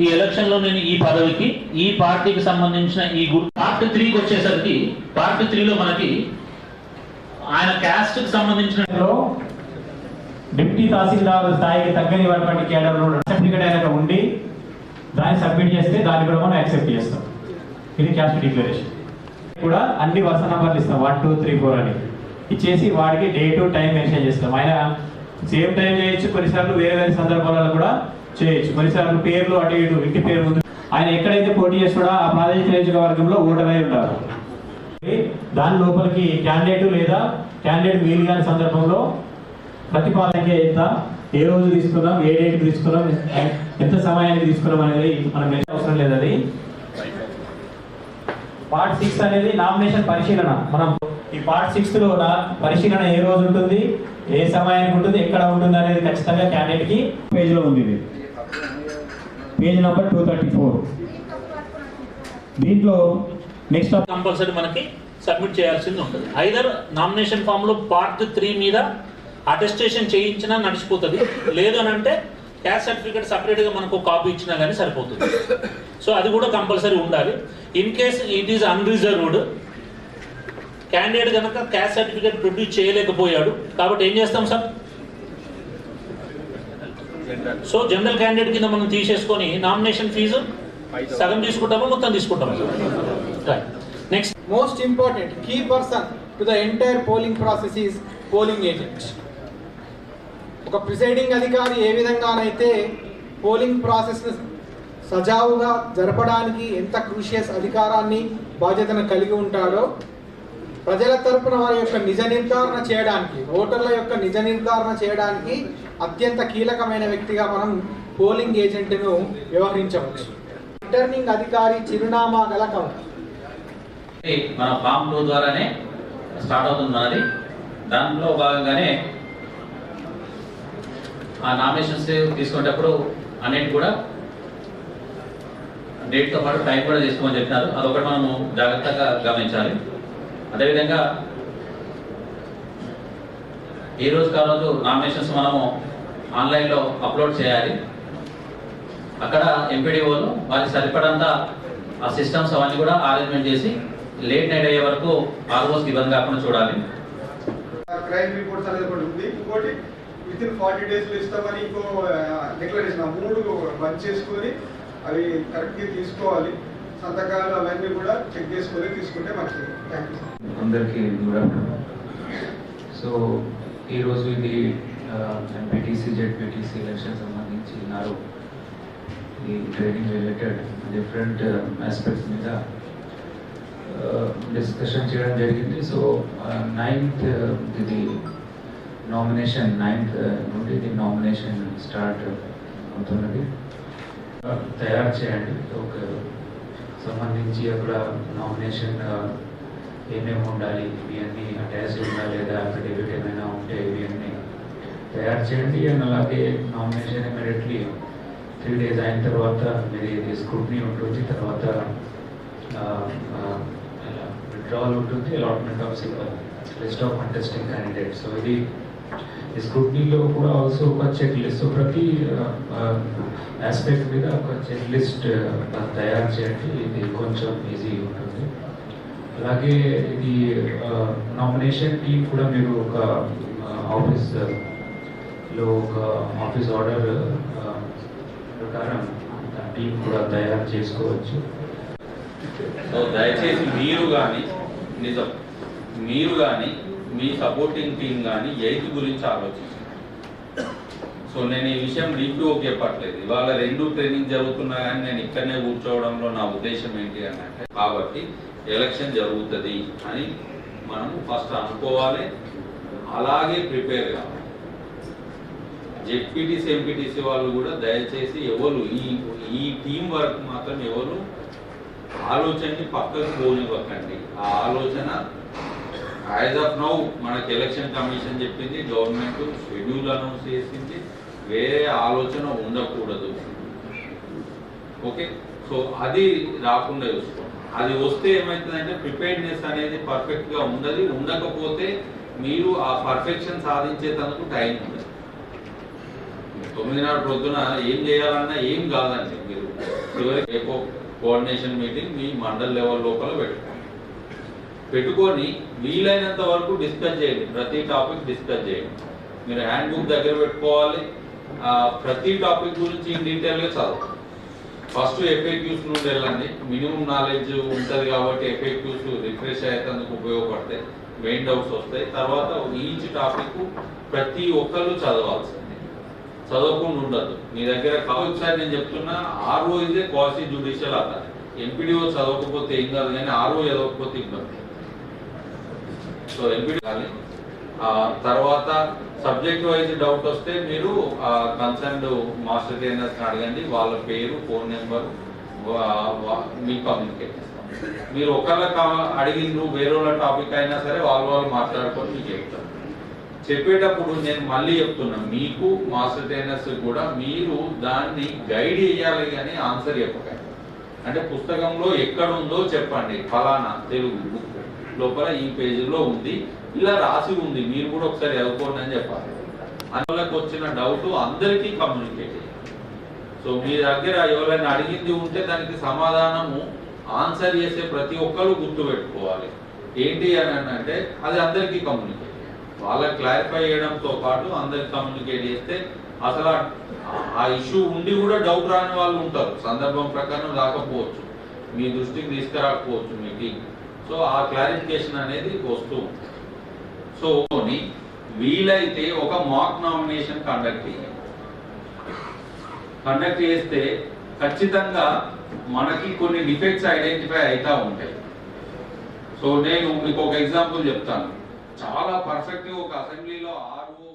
ఈ ఎలక్షన్లో నేను ఈ పదవికి ఈ పార్టీకి సంబంధించిన ఈ గుర్తు పార్ట్ త్రీకి వచ్చేసరికి పార్ట్ త్రీలో మనకి ఆయన క్యాస్ట్కి సంబంధించిన డిప్యూటీ తహసీల్దార్ స్థాయికి తగ్గనివ్వటువంటి కేడర్ సర్టిఫికేట్ అయినాక ఉండి దాన్ని సబ్మిట్ చేస్తే దాన్ని కూడా మనం యాక్సెప్ట్ చేస్తాం. ఇది క్యాస్ట్ డిక్లరేషన్ కూడా అన్ని వరుస నంబర్లు ఇస్తాం. వన్ టూ త్రీ ఫోర్ అని. ఇచ్చేసి వాడికి డే టు టైం మెన్షన్ చేస్తాం. ఆయన సేమ్ టైం చేయొచ్చు. కొన్నిసార్లు వేరే వేరే సందర్భాలలో కూడా చేయొచ్చు కొన్నిసార్లు పేర్లు అటు ఇటు ఇంటి పేరు ముందు. ఆయన ఎక్కడైతే పోటీ చేస్తాడో ఆ ప్రాదేశిక నియోజకవర్గంలో ఓటరై ఉంటారు. దాని లోపలికి క్యాండిడేట్ లేదా క్యాండిడేట్ వీలు కాని సందర్భంలో ప్రతిపాదనకి ఎంత ఏ రోజు తీసుకున్నాం ఏ డేట్ తీసుకున్నాం ఎంత సమయానికి తీసుకున్నాం అనేది మనం మెన్షన్ అవసరం లేదు అది పార్ట్ సిక్స్ అనేది నామినేషన్ పరిశీలన. మనం ఈ పార్ట్ సిక్స్త్లో పరిశీలన ఏ రోజు ఉంటుంది ఏ సమయానికి ఉంటుంది ఎక్కడ ఉంటుంది అనేది ఖచ్చితంగా క్యాండిడేట్కి పేజ్లో ఉంది ఇది. Page number two thirty four. దీంట్లో నెక్స్ట్ కంపల్సరీ మనకి సబ్మిట్ చేయాల్సింది ఉంటుంది. ఐదర్ నామినేషన్ ఫామ్లో పార్ట్ త్రీ మీద అటెస్టేషన్ చేయించినా నడిచిపోతుంది. లేదు అని అంటే క్యాస్ట్ సర్టిఫికేట్ సపరేట్గా మనకు కాపీ ఇచ్చినా కానీ సరిపోతుంది. సో అది కూడా కంపల్సరీ ఉండాలి. In case it is unreserved candidate కనుక క్యాస్ట్ సర్టిఫికేట్ ప్రొడ్యూస్ చేయలేకపోయాడు. కాబట్టి ఏం చేస్తాం సార్? సో జనరల్ క్యాండిడేట్ కింద మనం తీసేసుకొని నామినేషన్ ఫీజు సగం తీసుకుంటామా మొత్తం తీసుకుంటామా? Sir next most important key person to the entire polling process is polling agent. ఒక ప్రిసైడింగ్ అధికారి ఏ విధంగానైతే పోలింగ్ ప్రాసెస్ని సజావుగా జరపడానికి ఎంత క్రూషియస్ అధికారాన్ని బాధ్యతను కలిగి ఉంటాడో ప్రజల తరపున వారి యొక్క నిజ నిర్ధారణ చేయడానికి ఓటర్ల యొక్క నిజ నిర్ధారణ చేయడానికి అత్యంత కీలకమైన వ్యక్తిగా మనం పోలింగ్ ఏజెంట్ను వ్యవహరించవచ్చు. రిటర్నింగ్ అధికారి చిరునామా గల మన ఫామ్ టూ ద్వారానే స్టార్ట్ అవుతుంది మనది. దాంట్లో భాగంగానే ఆ నామినేషన్స్ తీసుకునేటప్పుడు అన్నిటి కూడా డేట్తో పాటు టైం కూడా తీసుకోమని చెప్పినారు. అదొకటి మనము జాగ్రత్తగా గమనించాలి. అదేవిధంగా ఈ రోజు కా నామినేషన్స్ మనము ఆన్లైన్లో అప్లోడ్ చేయాలి. అక్కడ ఎంపీడీఓలు వారికి సరిపడంత ఆ సిస్టమ్స్ అవన్నీ కూడా అరేంజ్మెంట్ చేసి లేట్ నైట్ అయ్యే వరకు ఆల్మోస్ట్ ఇబ్బంది కాకుండా చూడాలి. క్రైమ్ రిపోర్ట్స్ అనేది ఒకటి ఉంది. ఇంకోటి విత్ ఇన్ ఫార్టీ డేస్లో ఇస్తామని ఇంకో డిక్లరేషన్ ఆ మూడు బంద్ చేసుకొని అవి కరెక్ట్గా తీసుకోవాలి. సంతకాలు అవన్నీ కూడా చెక్ చేసుకొని తీసుకుంటే మంచిది. థ్యాంక్ యూ అందరికీ గుడ్ ఆఫ్టర్నూన్. సో ఈరోజు ఇది ఎంపీటీసీ జెడ్పీటీసీ ఎలక్షన్ సంబంధించి నారు ఈ ట్రైనింగ్ రిలేటెడ్ డిఫరెంట్ ఆస్పెక్ట్స్ మీద uh, డిస్కషన్ చేయడం జరిగింది. సో నైన్త్ uh, uh, ఇది నామినేషన్ నైన్త్ నుండి ఇది నామినేషన్ స్టార్ట్ అవుతున్నది. తయారు చేయండి. ఒక సంబంధించి అక్కడ నామినేషన్ ఏమేమి ఉండాలి? ఇవి అన్నీ అటాచ్ ఉందా లేదా? అఫిడేవిట్ ఏమైనా ఉంటే ఇవి అన్నీ తయారు చేయండి అండ్ అలాగే నామినేషన్ ఇమీడియట్లీ త్రీ డేస్ అయిన తర్వాత మీరు ఇది స్క్రూట్నీ ఉంటుంది తర్వాత విత్డ్రావల్ ఉంటుంది allotment of list of contesting candidate so ఇది ఈ స్క్రూట్నీలో కూడా ఆల్సో ఒక చెక్ లిస్ట్ సో ప్రతి ఆస్పెక్ట్ మీద ఒక చెక్ లిస్ట్ తయారు చేయండి. ఇది కొంచెం ఈజీ ఉంటుంది. అలాగే ఇది నామినేషన్ టీం కూడా మీరు ఒక ఆఫీస్లో ఒక ఆఫీస్ ఆర్డర్ ప్రకారం టీం కూడా తయారు చేసుకోవచ్చు. సో దయచేసి మీరు కానీ నిజం మీరు కానీ మీ సపోర్టింగ్ టీం కానీ ఎయిత్ గురించి ఆలోచించండి. సో నేను ఈ విషయం డీప్గా చెప్పట్లేదు. ఇవాళ రెండు ట్రైనింగ్ జరుగుతున్నా కానీ నేను ఇక్కడనే కూర్చోవడంలో నా ఉద్దేశం ఏంటి అని అంటే కాబట్టి ఎలక్షన్ జరుగుతుంది అని మనము ఫస్ట్ అనుకోవాలి. అలాగే ప్రిపేర్ కావాలి. జెడ్పీటీసీ ఎంపీటీసీ వాళ్ళు కూడా దయచేసి ఎవరు ఈ ఈ టీం వర్క్ మాత్రం ఎవరు ఆలోచనని పక్కకు పోనివ్వకండి. ఆ ఆలోచన యాజ్ ఆఫ్ నౌ మనకి ఎలక్షన్ కమిషన్ చెప్పింది గవర్నమెంట్ షెడ్యూల్ అనౌన్స్ చేసింది వేరే ఆలోచన ఉండకూడదు. ఓకే సో అది రాకుండా చూసుకోండి. అది వస్తే ఏమవుతుందంటే ప్రిపేర్డ్నెస్ అనేది పర్ఫెక్ట్గా ఉండదు. ఉండకపోతే మీరు ఆ పర్ఫెక్షన్ సాధించే తనకు టైం ఉండదు. తొమ్మిదిన్నర పొద్దున ఏం చేయాలన్నా ఏం కాదండి మీరు. చివరికి రేపు కోఆర్డినేషన్ మీటింగ్ మీ మండల్ లెవెల్ లోపల పెట్టుకోండి. పెట్టుకొని వీలైనంత వరకు డిస్కస్ చేయండి. ప్రతి టాపిక్ డిస్కస్ చేయండి. మీరు హ్యాండ్ బుక్ దగ్గర పెట్టుకోవాలి. ప్రతి టాపిక్ గురించి ఇన్ డీటెయిల్గా చదవండి. ఫస్ట్ ఎఫ్ఏక్యూస్ నుండి వెళ్ళండి. మినిమం నాలెడ్జ్ ఉంటుంది కాబట్టి ఎఫ్ఏక్యూస్ రిఫ్రెష్ అయ్యేందుకు ఉపయోగపడతాయి. మెయిన్ డౌట్స్ వస్తాయి. తర్వాత ఈచ్ టాపిక్ ప్రతి ఒక్కరు చదవాల్సింది. చదవకుండా ఉండదు మీ దగ్గర ఒకసారి నేను చెప్తున్నా ఆర్ఓ ఇదే క్వాసి జ్యుడిషియల్ అథారిటీ ఎంపీడీఓ చదవకపోతే ఏం కాదు కానీ ఆర్ఓ చదవకపోతే ఇబ్బంది. సో ఎంపీడీ కానీ తర్వాత సబ్జెక్ట్ వైజ్ డౌట్ వస్తే మీరు కన్సర్న్డ్ మాస్టర్ ట్రైనర్స్ అడగండి వాళ్ళ పేరు ఫోన్ నెంబర్ మీ కమ్యూనికేట్ చేస్తాం మీరు ఒకళ్ళ అడిగిండ్రు వేరే వాళ్ళ టాపిక్ అయినా సరే వాళ్ళు వాళ్ళు మాట్లాడుకొని మీకు చెప్తారు. చెప్పేటప్పుడు నేను మళ్ళీ చెప్తున్నా మీకు మాస్టర్ ట్రైనర్స్ కూడా మీరు దాన్ని గైడ్ చేయాలి కానీ ఆన్సర్ చెప్పకండి. అంటే పుస్తకంలో ఎక్కడ ఉందో చెప్పండి ఫలానా తెలుగు బుక్. లోపల ఈ పేజీలో ఉంది ఇలా రాసి ఉంది మీరు కూడా ఒకసారి చదువుకోండి అని చెప్పాలి. అందులోకి వచ్చిన డౌట్ అందరికీ కమ్యూనికేట్ చేయాలి సో మీ దగ్గర ఎవరైనా అడిగింది ఉంటే దానికి సమాధానము ఆన్సర్ చేసే ప్రతి ఒక్కరు గుర్తు పెట్టుకోవాలి ఏంటి అని అంటే అది అందరికీ కమ్యూనికేట్ వాళ్ళకి క్లారిఫై చేయడంతో పాటు అందరికి కమ్యూనికేట్ చేస్తే అసలు ఆ- ఇష్యూ ఉండి కూడా డౌట్ రాని వాళ్ళు ఉంటారు. సందర్భం ప్రకారం రాకపోవచ్చు. మీ దృష్టికి తీసుకురాకపోవచ్చు మీ టీం సో ఆ క్లారిఫికేషన్ అనేది వస్తూ సో వీలైతే ఒక మాక్ నామినేషన్ కండక్ట్ చేయాలి కండక్ట్ చేస్తే ఖచ్చితంగా మనకి కొన్ని డిఫెక్ట్స్ ఐడెంటిఫై అవుతా ఉంటాయి. సో నేను మీకు ఒక ఎగ్జాంపుల్ చెప్తాను. చాలా పర్ఫెక్ట్ ఒక అసెంబ్లీలో ఆరు